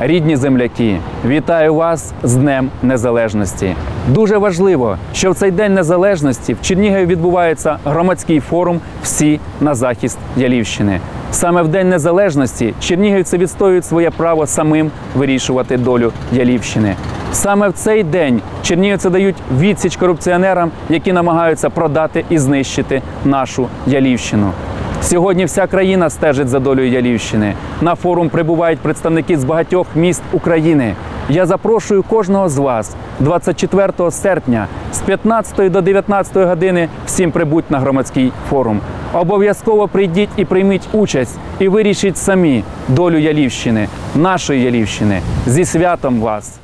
Рідні земляки, вітаю вас з Днем Незалежності. Дуже важливо, що в цей день незалежності в Чернігові відбувається громадський форум Всі на захист Ялівщини. Саме в День Незалежності чернігівці відстоюють своє право самим вирішувати долю Ялівщини. Саме в цей день чернігівці дають відсіч корупціонерам, які намагаються продати і знищити нашу Ялівщину. Сьогодні вся країна стежить за долею Ялівщини. На форум прибувають представники з багатьох міст України. Я запрошую кожного з вас 24 серпня з 15 до 19 години всім прибуть на громадський форум. Обов'язково прийдіть і прийміть участь і вирішіть самі долю Ялівщини, нашої Ялівщини. Зі святом вас!